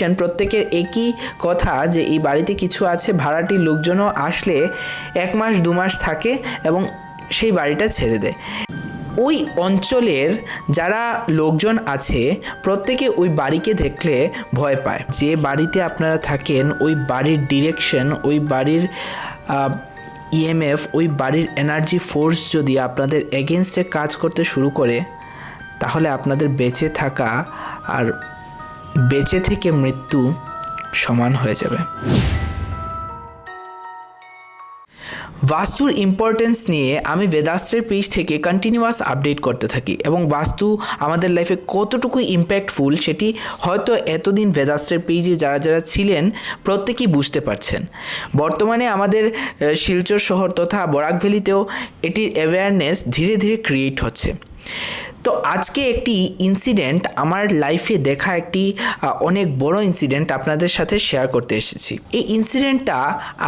Condition প্রত্যেকের একই কথা যে এই বাড়িতে কিছু আছে, ভাড়াটি লোকজনও আসলে এক মাস, দু মাস থাকে এবং সেই বাড়িটা ছেড়ে দেয়। ওই অঞ্চলের যারা লোকজন আছে, প্রত্যেকে ওই বাড়িকে দেখলে ভয় পায়। যে বাড়িতে আপনারা থাকেন, ওই বাড়ির ডিরেকশন ওই বাড়ির ইএমএফ ওই বাড়ির এনার্জি ফোর্স যদি আপনাদের এগেনস্টে কাজ করতে শুরু করে, তাহলে আপনাদের বেঁচে থাকা আর বেঁচে থেকে মৃত্যু সমান হয়ে যাবে। বাস্তুর ইম্পর্টেন্স নিয়ে আমি বেদাস্ত্রের পেজ থেকে কন্টিনিউয়াস আপডেট করতে থাকি এবং বাস্তু আমাদের লাইফে কতটুকু ইম্প্যাক্টফুল সেটি হয়তো এতদিন বেদাস্ত্রের পেজে যারা যারা ছিলেন প্রত্যেকেই বুঝতে পারছেন। বর্তমানে আমাদের শিলচর শহর তথা বরাক ভ্যালিতেও এটির অ্যাওয়ারনেস ধীরে ধীরে ক্রিয়েট হচ্ছে। তো আজকে একটি ইনসিডেন্ট আমার লাইফে দেখা একটি অনেক বড় ইনসিডেন্ট আপনাদের সাথে শেয়ার করতে এসেছি। এই ইনসিডেন্টটা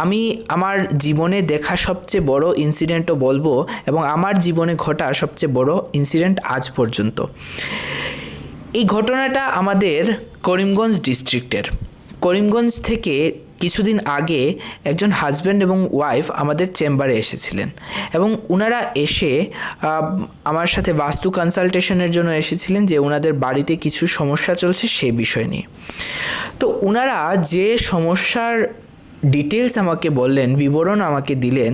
আমি আমার জীবনে দেখা সবচেয়ে বড় ইনসিডেন্টও বলব এবং আমার জীবনে ঘটা সবচেয়ে বড় ইনসিডেন্ট আজ পর্যন্ত। এই ঘটনাটা আমাদের করিমগঞ্জ ডিস্ট্রিক্টের করিমগঞ্জ থেকে কিছুদিন আগে একজন হাজব্যান্ড এবং ওয়াইফ আমাদের চেম্বারে এসেছিলেন এবং ওনারা এসে আমার সাথে বাস্তু কনসালটেশনের জন্য এসেছিলেন যে ওনাদের বাড়িতে কিছু সমস্যা চলছে সে বিষয় নিয়ে। তো ওনারা যে সমস্যার ডিটেলস আমাকে বললেন, বিবরণ আমাকে দিলেন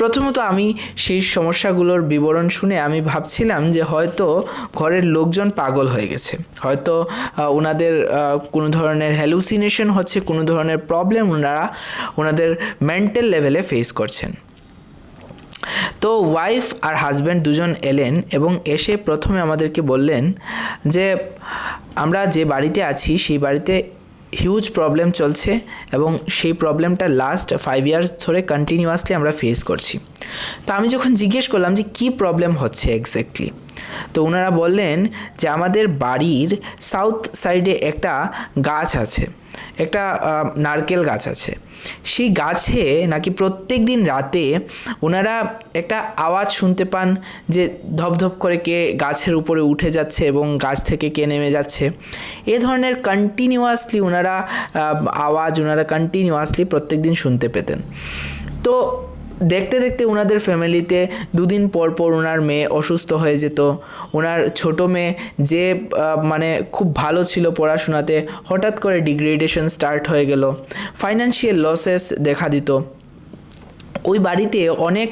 প্রথমত আমি সেই সমস্যাগুলোর বিবরণ শুনে আমি ভাবছিলাম যে হয়তো ঘরের লোকজন পাগল হয়ে গেছে। হয়তো ওনাদের কোনো ধরনের হ্যালুসিনেশন হচ্ছে, কোনো ধরনের প্রবলেম ওনারা ওনাদের মেন্টাল লেভেলে ফেস করছেন। তো ওয়াইফ আর হাজব্যান্ড দুজন এলেন এবং এসে প্রথমে আমাদেরকে বললেন যে, আমরা যে বাড়িতে আছি, সেই বাড়িতে হিউজ প্রবলেম চলছে এবং সেই প্রবলেমটা লাস্ট ফাইভ ইয়ার্স ধরে কন্টিনিউয়াসলি আমরা ফেস করছি। তো আমি যখন জিজ্ঞেস করলাম যে কী প্রবলেম হচ্ছে এক্স্যাক্টলি তো ওনারা বললেন যে আমাদের বাড়ির সাউথ সাইডে একটা গাছ আছে। একটা নারকেল গাছ আছে। সেই গাছে নাকি প্রত্যেক দিন রাতে ওনারা একটা আওয়াজ শুনতে পান যে ধপধপ করে কে গাছের উপরে উঠে যাচ্ছে এবং গাছ থেকে কে নেমে যাচ্ছে। এ ধরনের কন্টিনিউয়াসলি ওনারা আওয়াজ ওনারা কন্টিনিউয়াসলি প্রত্যেক দিন শুনতে পেতেন। তো দেখতে দেখতে ওনাদের ফ্যামিলিতে দুদিন পর পর ওনার মেয়ে অসুস্থ হয়ে যেত। ওনার ছোট মেয়ে যে মানে খুব ভালো ছিল পড়াশোনাতে, হঠাৎ করে ডিগ্রেডেশন স্টার্ট হয়ে গেল। ফাইন্যান্সিয়াল লসেস দেখা দিত। ওই বাড়িতে অনেক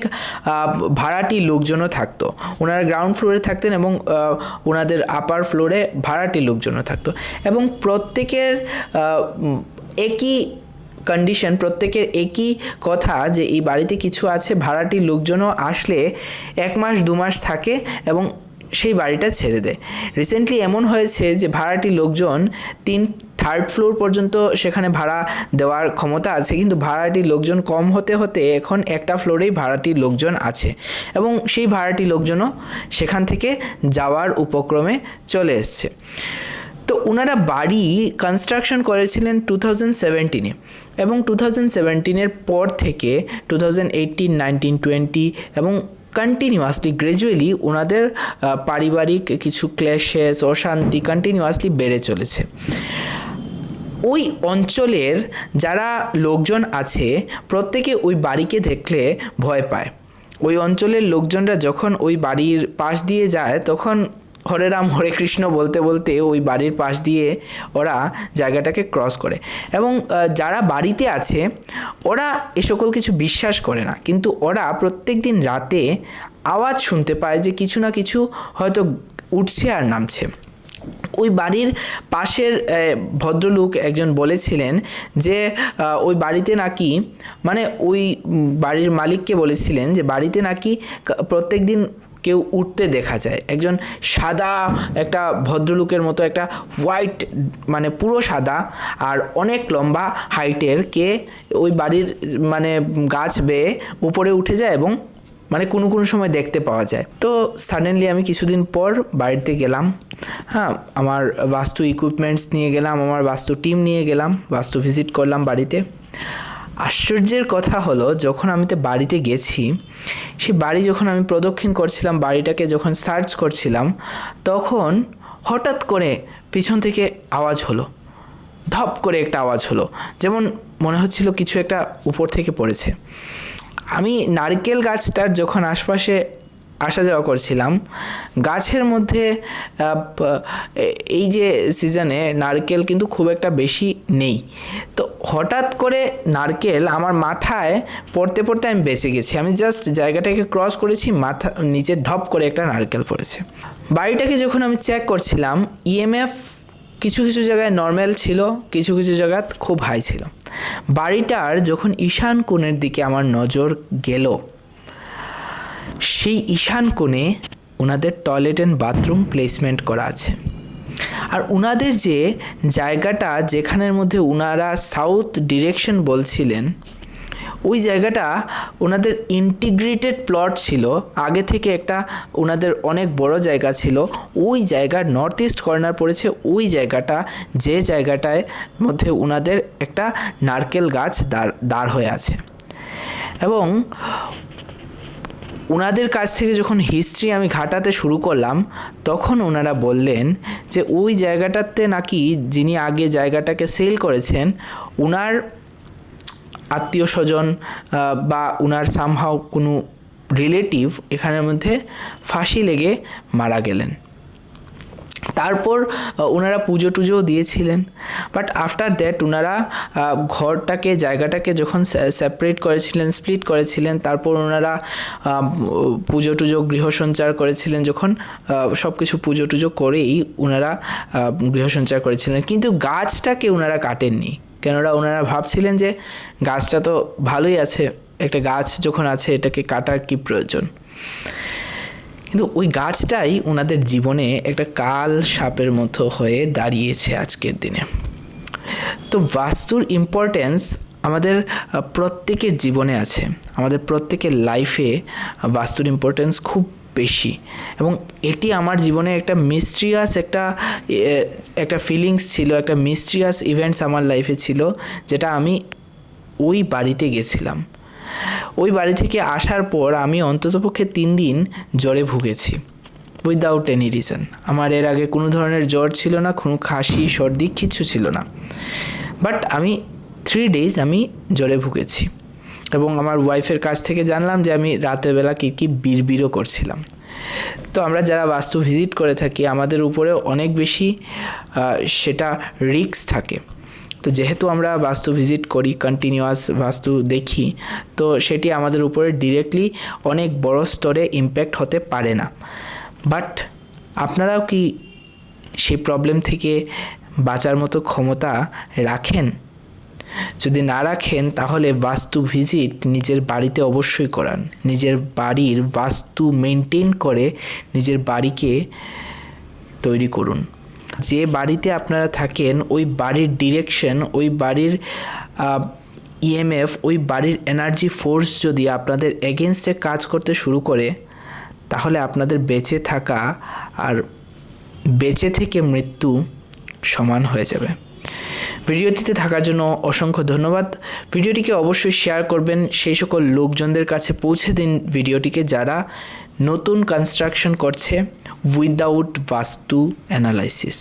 ভাড়াটি লোকজনও থাকতো। ওনারা গ্রাউন্ড ফ্লোরে থাকতেন এবং ওনাদের আপার ফ্লোরে ভাড়াটি লোকজনও থাকতো। এবং প্রত্যেকের একই কন্ডিশন প্রত্যেকের একই কথা যে এই বাড়িতে কিছু আছে ভাড়াটি লোকজনও আসলে এক মাস, দু মাস থাকে এবং সেই বাড়িটা ছেড়ে দেয়। রিসেন্টলি এমন হয়েছে যে ভাড়াটি লোকজন তিন থার্ড ফ্লোর পর্যন্ত সেখানে ভাড়া দেওয়ার ক্ষমতা আছে, কিন্তু ভাড়াটি লোকজন কম হতে হতে এখন একটা ফ্লোরেই ভাড়াটি লোকজন আছে এবং সেই ভাড়াটি লোকজনও সেখান থেকে যাওয়ার উপক্রমে চলে এসছে। তো ওনারা বাড়ি কনস্ট্রাকশন করেছিলেন টু থাউজেন্ড সেভেন্টিনে এবং টু থাউজেন্ড সেভেন্টিনের পর থেকে two thousand eighteen nineteen twenty এবং কন্টিনিউয়াসলি গ্র্যাজুয়ালি ওনাদের পারিবারিক কিছু ক্লেশেস অশান্তি কন্টিনিউয়াসলি বেড়ে চলেছে। ওই অঞ্চলের যারা লোকজন আছে, প্রত্যেকে ওই বাড়িকে দেখলে ভয় পায়। ওই অঞ্চলের লোকজনরা যখন ওই বাড়ির পাশ দিয়ে যায়, তখন হরে রাম, হরে কৃষ্ণ বলতে বলতে ওই বাড়ির পাশ দিয়ে ওরা জায়গাটাকে ক্রস করে। এবং যারা বাড়িতে আছে, ওরা এ সকল কিছু বিশ্বাস করে না। কিন্তু ওরা প্রত্যেক দিন রাতে আওয়াজ শুনতে পায় যে কিছু না কিছু হয়তো উঠছে আর নামছে। ওই বাড়ির পাশের ভদ্রলোক একজন বলেছিলেন যে ওই বাড়িতে নাকি মানে ওই বাড়ির মালিককে বলেছিলেন যে বাড়িতে নাকি প্রত্যেক দিন কেউ উঠতে দেখা যায়। একজন সাদা একটা ভদ্রলোকের মতো একটা হোয়াইট মানে পুরো সাদা আর অনেক লম্বা হাইটের কে ওই বাড়ির মানে গাছ বেয়ে উপরে উঠে যায় এবং মানে কোনো কোনো সময় দেখতে পাওয়া যায়। তো সাডেনলি আমি কিছুদিন পর বাড়িতে গেলাম। হ্যাঁ আমার বাস্তু ইকুইপমেন্টস নিয়ে গেলাম, আমার বাস্তু টিম নিয়ে গেলাম, বাস্তু ভিজিট করলাম বাড়িতে। আশ্চর্যের কথা হলো, যখন আমি তো বাড়িতে গেছি, সে বাড়ি যখন আমি প্রদক্ষিণ করছিলাম, বাড়িটাকে যখন সার্চ করছিলাম, তখন হঠাৎ করে পিছন থেকে আওয়াজ হলো, ধপ করে একটা আওয়াজ হলো, যেমন মনে হচ্ছিল কিছু একটা উপর থেকে পড়েছে। আমি নারকেল গাছটার যখন আশপাশে আসা যাওয়া করছিলাম। গাছের মধ্যে এই যে সিজনে নারকেল কিন্তু খুব একটা বেশি নেই। তো হঠাৎ করে নারকেল আমার মাথায় পড়তে পড়তে আমি বেঁচে গেছি। আমি জাস্ট জায়গাটাকে ক্রস করেছি, মাথা নিচে ধপ করে একটা নারকেল পড়েছে। বাড়িটাকে যখন আমি চেক করছিলাম ইএমএফ কিছু কিছু জায়গায় নর্মাল ছিল, কিছু কিছু জায়গায় খুব হাই ছিল। বাড়িটার যখন ঈশান কোণের দিকে আমার নজর গেল সেই ঈশান কোণে ওনাদের টয়লেট অ্যান্ড বাথরুম প্লেসমেন্ট করা আছে। আর ওনাদের যে জায়গাটা যেখানের মধ্যে ওনারা সাউথ ডিরেকশন বলছিলেন, ওই জায়গাটা ওনাদের ইন্টিগ্রেটেড প্লট ছিল। আগে থেকে একটা ওনাদের অনেক বড় জায়গা ছিল। ওই জায়গার নর্থ ইস্ট কর্নার পড়েছে। ওই জায়গাটা যে জায়গাটায় মধ্যে ওনাদের একটা নারকেল গাছ দাঁড় দাঁড় হয়ে আছে। এবং ওনাদের কাছ থেকে যখন হিস্ট্রি আমি ঘাটাতে শুরু করলাম, তখন ওনারা বললেন যে ওই জায়গাটাতে নাকি যিনি আগে জায়গাটাকে সেল করেছেন ওনার আত্মীয় স্বজন বা ওনার সামহাও কোনো রিলেটিভ এখানের মধ্যে ফাঁসি লেগে মারা গেলেন। তারপর ওনারা পুজো টুজোও দিয়েছিলেন। বাট আফটার দ্যাট ওনারা ঘরটাকে, জায়গাটাকে যখন সেপারেট করেছিলেন স্প্লিট করেছিলেন, তারপর ওনারা পুজো টুজো, গৃহসঞ্চার করেছিলেন, যখন সব কিছু পুজো টুজো করেই ওনারা গৃহসঞ্চার করেছিলেন। কিন্তু গাছটাকে ওনারা কাটেননি। কেননা ওনারা ভাবছিলেন যে, গাছটা তো ভালোই আছে, একটা গাছ যখন আছে, এটাকে কাটার কি প্রয়োজন? কিন্তু ওই গাছটাই ওনাদের জীবনে একটা কাল সাপের মতো হয়ে দাঁড়িয়েছে আজকের দিনে। তো বাস্তুর ইম্পর্টেন্স আমাদের প্রত্যেকের জীবনে আছে। আমাদের প্রত্যেকের লাইফে বাস্তুর ইম্পর্টেন্স খুব বেশি। এবং এটি আমার জীবনে একটা মিস্ট্রিয়াস একটা একটা ফিলিংস ছিল, একটা মিস্ট্রিয়াস ইভেন্টস আমার লাইফে ছিল, যেটা আমি ওই বাড়িতে গেছিলাম। ওই বাড়ি থেকে আসার পর আমি অন্ততপক্ষে তিন দিন জ্বরে ভুগেছি উইদাউট এনি রিজন আমার এর আগে কোনো ধরনের জ্বর ছিল না, কোনো খাসি, সর্দি, কিচ্ছু ছিল না। বাট আমি থ্রি ডেজ আমি জ্বরে ভুগেছি এবং আমার ওয়াইফের কাছ থেকে জানলাম যে আমি রাতের বেলা কী কী বিড়বিড়ও করছিলাম। তো আমরা যারা বাস্তু ভিজিট করে থাকি, আমাদের উপরে অনেক বেশি সেটা রিস্ক থাকে। তো যেহেতু আমরা বাস্তু ভিজিট করি কন্টিনিউয়াস বাস্তু দেখি, তো সেটি আমাদের উপরে ডিরেক্টলি অনেক বড় স্তরে ইম্প্যাক্ট হতে পারে না। বাট আপনারাও কি সেই প্রবলেম থেকে বাঁচার মতো ক্ষমতা রাখেন? যদি না রাখেন, তাহলে বাস্তু ভিজিট নিজের বাড়িতে অবশ্যই করান। নিজের বাড়ির বাস্তু মেনটেন করে নিজের বাড়িকে তৈরি করুন। যে বাড়িতে আপনারা থাকেন, ওই বাড়ির ডিরেকশন ওই বাড়ির ইএমএফ ওই বাড়ির এনার্জি ফোর্স যদি আপনাদের এগেনস্টে কাজ করতে শুরু করে, তাহলে আপনাদের বেঁচে থাকা আর বেঁচে থেকে মৃত্যু সমান হয়ে যাবে। ভিডিওটিতে থাকার জন্য অসংখ্য ধন্যবাদ। ভিডিওটিকে অবশ্যই শেয়ার করবেন। সেই সকল লোকজনদের কাছে পৌঁছে দিন ভিডিওটিকে যারা নতুন কনস্ট্রাকশন করছে উইদাউট বাস্তু অ্যানালাইসিস